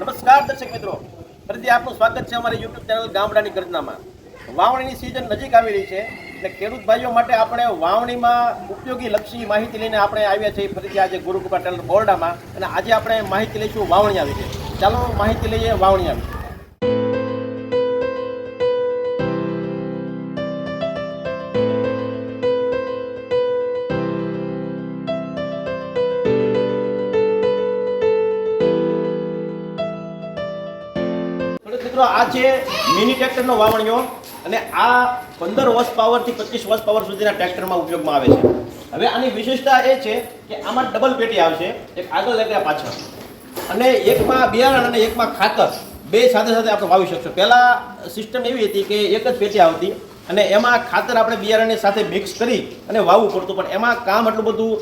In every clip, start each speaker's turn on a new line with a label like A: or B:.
A: નમસ્કાર દર્શક મિત્રો. ફરીથી આપનું સ્વાગત છે અમારી યુટ્યુબ ચેનલ ગામડાની ગર્જનામાં. વાવણીની સિઝન નજીક આવી રહી છે એટલે ખેડૂત ભાઈઓ માટે આપણે વાવણીમાં ઉપયોગી લક્ષી માહિતી લઈને આપણે આવ્યા છીએ. ફરીથી આજે ગુરુકૃપા ટેલર બોરડામાં અને આજે આપણે માહિતી લઈશું વાવણી આવી છે. ચાલો માહિતી લઈએ વાવણી આવી. મિત્રો, આ છે મિની ટ્રેક્ટરનો વાવણીઓ અને આ પંદર વર્ષ પાવરથી પચીસ વર્ષ પાવર સુધીના ટ્રેક્ટરમાં ઉપયોગમાં આવે છે. હવે આની વિશેષતા એ છે કે આમાં ડબલ પેટી આવશે, એક આગળ એટલે પાછળ. અને એકમાં બિયારણ અને એકમાં ખાતર, બે સાથે સાથે આપણે વાવી શકશો. પહેલાં સિસ્ટમ એવી હતી કે એક જ પેટી આવતી અને એમાં ખાતર આપણે બિયારણની સાથે મિક્સ કરી અને વાવવું પડતું. પણ એમાં કામ એટલું બધું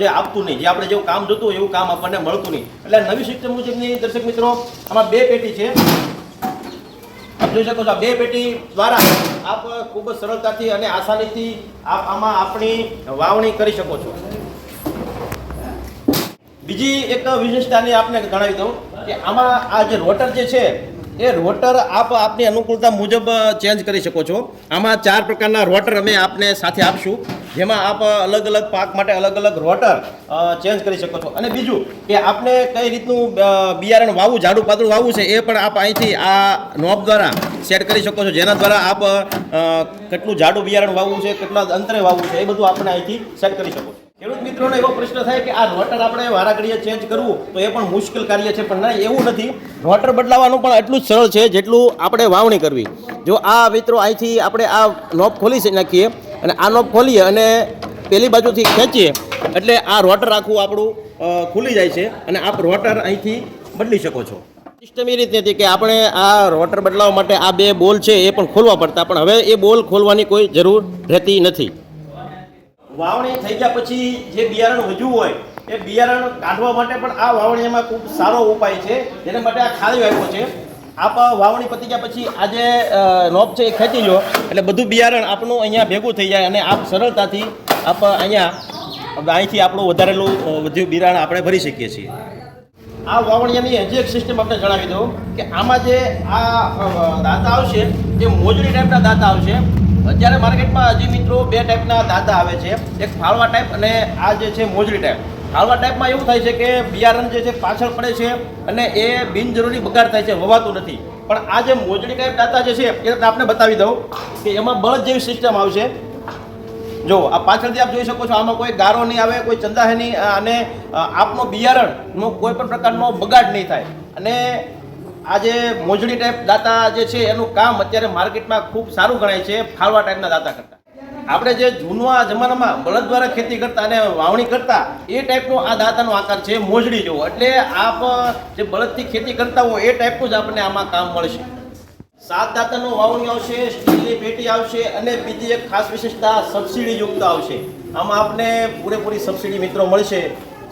A: જે આપતું નહીં, જે આપણે જેવું કામ જોતું એવું કામ આપણને મળતું નહીં. એટલે નવી સિસ્ટમ મુજબની, દર્શક મિત્રો, આમાં બે પેટી છે. જોઈ શકો છો બે પેટી દ્વારા આપ ખૂબ જ સરળતાથી અને આસાનીથી આપ આમાં આપણી વાવણી કરી શકો છો. બીજી એક વિશેષતાની આપને જણાવી દઉં કે આમાં આ જે રોટર જે છે એ રોટર આપ આપની અનુકૂળતા મુજબ ચેન્જ કરી શકો છો. આમાં ચાર પ્રકારના રોટર અમે આપને સાથે આપશું. જેમાં આપ અલગ અલગ પાક માટે અલગ અલગ રોટર ચેન્જ કરી શકો છો. અને બીજું કે આપને કઈ રીતનું બિયારણ વાવવું જાડું પાતળું વાવવું છે, એ પણ આપ અહીંથી આ નોબ દ્વારા સેટ કરી શકો છો. જેના દ્વારા આપ કેટલું જાડું બિયારણ વાવવું છે, કેટલા અંતરે વાવવું છે, એ બધું આપણે અહીંથી સેટ કરી શકો છો. ખેડૂત મિત્રોનો એવો પ્રશ્ન થાય કે આ રોટર આપણે વારાઘડીએ ચેન્જ કરવું તો એ પણ મુશ્કેલ કાર્ય છે, પણ ના, એવું નથી. રોટર બદલાવાનું પણ એટલું જ સરળ છે જેટલું આપણે વાવણી કરવી. જો આ મિત્રો અહીંથી આપણે આ નોબ ખોલી નાખીએ અને આ નોબ ખોલીએ અને પેલી બાજુથી ખેંચીએ, એટલે આ રોટર આખું આપણું ખુલી જાય છે અને આપ રોટર અહીંથી બદલી શકો છો. સિસ્ટમ એ રીતની હતી કે આપણે આ રોટર બદલાવવા માટે આ બે બોલ છે એ પણ ખોલવા પડતા, પણ હવે એ બોલ ખોલવાની કોઈ જરૂર રહેતી નથી. વાવણી થઈ ગયા પછી જે બિયારણ વધ્યું હોય એ બિયારણ કાઢવા માટે પણ આ વાવણીમાં ખૂબ સારો ઉપાય છે. જેના માટે આ ખાલી આપ્યો છે. આપ વાવણી પતી ગયા પછી આ જે અ, છે એ ખેંચી લો. એટલે બધું બિયારણ આપણું અહીંયા ભેગું થઈ જાય અને આપ સરળતાથી આપ અહીંયા અહીંથી આપણું વધારેલું અ, વધ્યું બિયારણ આપણે ભરી શકીએ છીએ. આ વાવણીયાની હજી એક સિસ્ટમ આપણે જણાવી દઉં કે આમાં જે આ દાંતા આવશે જે મોજડી ટાઈપના દાંતા આવશે અત્યારે માર્કેટમાં હજી મિત્રો બે ટાઈપના દાંતા આવે છે. એક ફાળવા ટાઈપ અને આ જે છે મોજડી ટાઈપ ફાળવા ટાઈપમાં એવું થાય છે કે બિયારણ જે છે પાછળ પડે છે અને એ બિનજરૂરી બગાડ થાય છે, વવાતું નથી. પણ આ જે મોજડી ટાઈપ દાંતા જે છે, એ આપણે બતાવી દઉં કે એમાં બળદ જેવી સિસ્ટમ આવશે. જો, આ પાછળથી આપ જોઈ શકો છો, આમાં કોઈ ગારો નહીં આવે, કોઈ ચંદાહે નહીં, અને આપનો બિયારણનો કોઈ પણ પ્રકારનો બગાડ નહીં થાય. અને આ જે મોજડી ટાઈપ દાતા જે છે, એનું કામ અત્યારે માર્કેટમાં ખૂબ સારું ગણાય છે, ફાળવા ટાઈપના દાતા કરતા. આપણે જે જૂના જમાનામાં બળદ દ્વારા ખેતી કરતા અને વાવણી કરતા, એ ટાઈપનો આ દાતાનો આકાર છે, મોજડી જેવો. એટલે આપ, જે બળદથી ખેતી કરતા હો એ ટાઈપનું જ આપણને આમાં કામ મળશે. સાત દાંતાનું વાવણી આવશે, સ્ટીલની પેટી આવશે અને બીજી એક ખાસ વિશેષતા સબસિડી યુક્ત આવશે. આમાં આપને પૂરેપૂરી સબસિડી મિત્રો મળશે.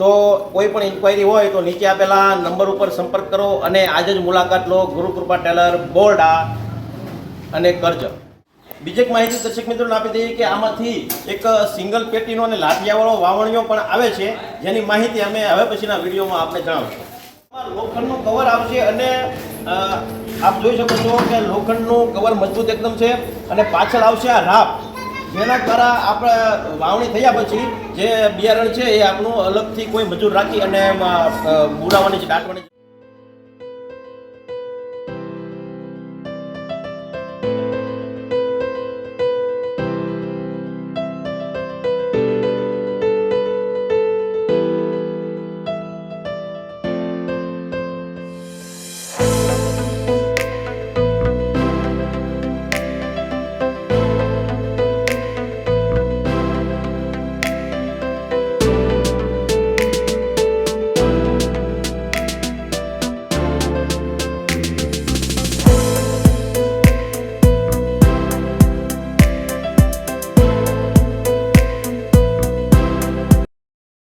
A: તો કોઈ પણ ઇન્ક્વાયરી હોય તો નીચે આપેલા નંબર ઉપર સંપર્ક કરો અને આજે જ મુલાકાત લો ગુરુકૃપા ટેલર, બોરડા અને કરજ બીજી એક માહિતી દર્શક મિત્રોને આપી દઈએ કે આમાંથી એક સિંગલ પેટીનો અને લાઠિયાવાળો વાવણીઓ પણ આવે છે, જેની માહિતી અમે હવે પછીના વિડીયોમાં આપણે જણાવશું. લોખંડનું કવર આવશે અને આપ જોઈ શકો છો કે લોખંડનું કવર મજબૂત એકદમ છે અને પાછળ આવશે આ રાપ. જેના દ્વારા આપણે વાવણી થયા પછી જે બિયારણ છે એ આપણું અલગથી કોઈ મજૂર રાખી અને બુરાવાની છે, દાટવાની